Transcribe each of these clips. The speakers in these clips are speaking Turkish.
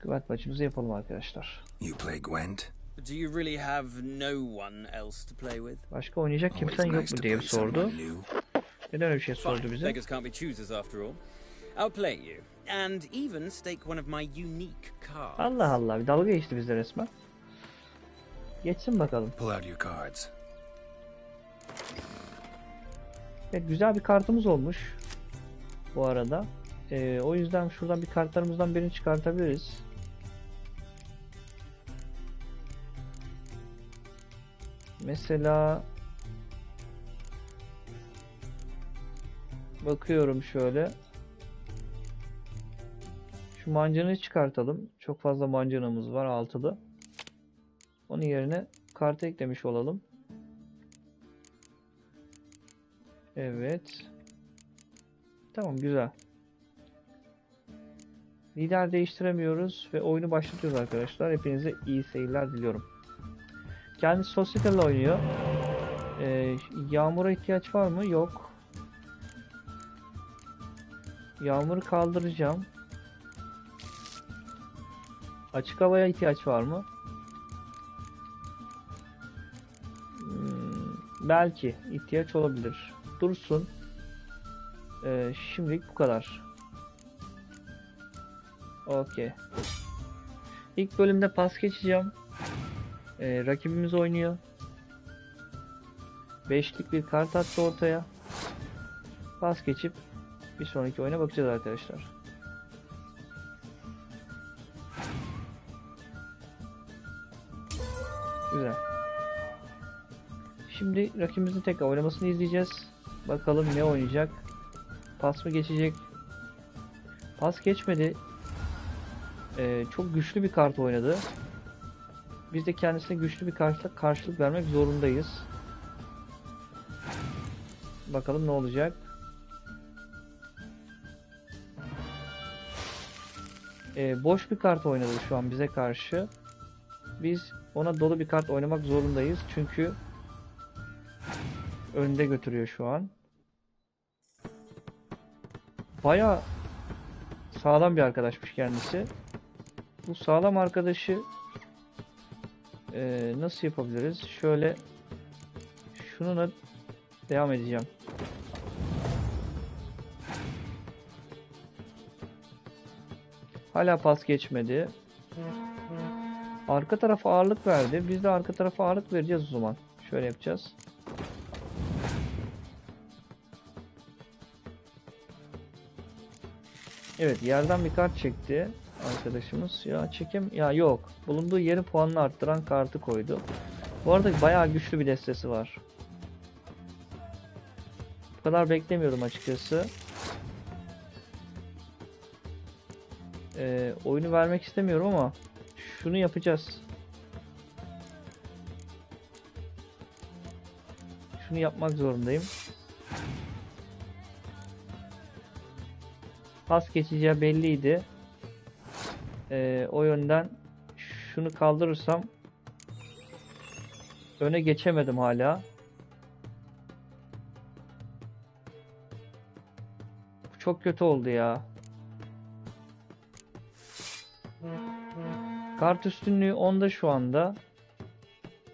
Güvent maçımızı yapalım arkadaşlar. You play Gwent? Do you really have no one else to play with? Başka oynayacak kimsen yok mu diye sordu. Neden öyle bir şey sordu bize? Beggars can't be choosers after all. I'll play you, and even stake one of my unique cards. Allah Allah bir dalga geçti bizde resmen. Geçsin bakalım. Pull out your cards. Evet güzel bir kartımız olmuş. Bu arada. Ee, o yüzden şuradan bir kartlarımızdan birini çıkartabiliriz. Mesela bakıyorum şöyle. Şu mancanı çıkartalım. Çok fazla mancanamız var altılı. Onun yerine kartı eklemiş olalım. Evet. Tamam güzel. Lider değiştiremiyoruz ve oyunu başlatıyoruz arkadaşlar. Hepinize iyi seyirler diliyorum. Kendisi Societal'la oynuyor. Ee, yağmura ihtiyaç var mı? Yok. Yağmuru kaldıracağım. Açık havaya ihtiyaç var mı? Hmm, belki ihtiyaç olabilir. Dursun. Ee, şimdilik bu kadar. Okey. İlk bölümde pas geçeceğim. Ee, rakibimiz oynuyor. Beşlik bir kart attı ortaya. Pas geçip bir sonraki oyuna bakacağız arkadaşlar. Güzel. Şimdi rakibimizin tekrar oynamasını izleyeceğiz. Bakalım ne oynayacak. Pas mı geçecek? Pas geçmedi. Ee, çok güçlü bir kart oynadı. Biz de kendisine güçlü bir karşılık, karşılık vermek zorundayız. Bakalım ne olacak. Ee, boş bir kart oynadı şu an bize karşı. Biz ona dolu bir kart oynamak zorundayız. Çünkü önde götürüyor şu an. Baya sağlam bir arkadaşmış kendisi. Bu sağlam arkadaşı eee, nasıl yapabiliriz? Şöyle şununla devam edeceğim. Hala pas geçmedi. Arka tarafa ağırlık verdi. Biz de arka tarafa ağırlık vereceğiz o zaman. Şöyle yapacağız. Evet yerden bir kart çekti arkadaşımız. Ya çekim ya yok. Bulunduğu yeri puanını arttıran kartı koydu. Bu arada bayağı güçlü bir destesi var. Bu kadar beklemiyordum açıkçası. Ee, oyunu vermek istemiyorum ama şunu yapacağız. Şunu yapmak zorundayım. Pas geçeceği belliydi. Ee, o yönden şunu kaldırırsam öne geçemedim hala. Bu çok kötü oldu ya. Kart üstünlüğü 10'da şu anda.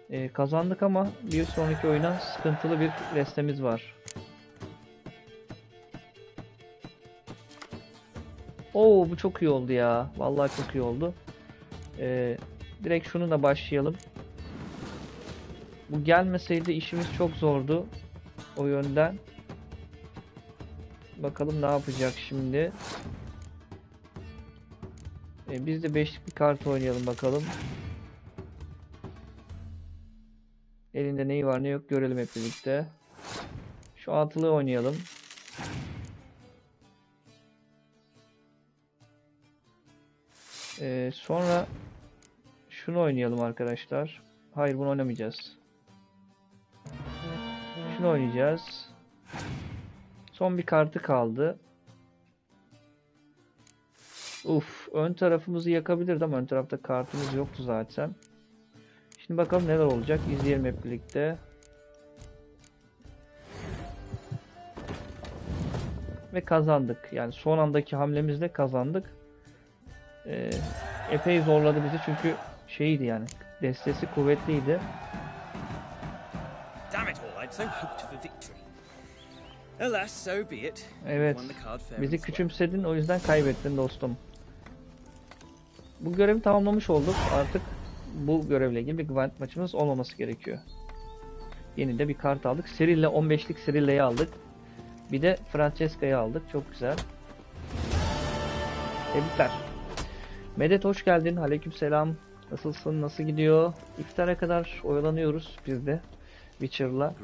Ee, kazandık ama bir sonraki oyuna sıkıntılı bir destemiz var. Oo bu çok iyi oldu ya. Vallahi çok iyi oldu. Ee, direkt şununla başlayalım. Bu gelmeseydi işimiz çok zordu. O yönden. Bakalım ne yapacak şimdi. Ee, biz de beşlik bir kart oynayalım bakalım. Elinde neyi var ne yok görelim hep birlikte. Şu altılı oynayalım. Ee, sonra şunu oynayalım arkadaşlar. Hayır bunu oynamayacağız. Şunu oynayacağız. Son bir kartı kaldı. Uf, ön tarafımızı yakabilirdi ama ön tarafta kartımız yoktu zaten. Şimdi bakalım neler olacak. İzleyelim hep birlikte. Ve kazandık. Yani son andaki hamlemizle kazandık. Ee, epey zorladı bizi çünkü şeydi yani destesi kuvvetliydi. Evet. Bizi küçümsedin o yüzden kaybettin dostum. Bu görevi tamamlamış olduk. Artık bu görevle ilgili bir Gwent maçımız olmaması gerekiyor. Yeni de bir kart aldık. Cyril'le 15'lik Cyril'le'yi aldık. Bir de Francesca'yı aldık. Çok güzel. Tebrikler. Medet hoş geldin. Aleykümselam. Nasılsın? Nasıl gidiyor? İftara kadar oyalanıyoruz biz de. Witcher'la.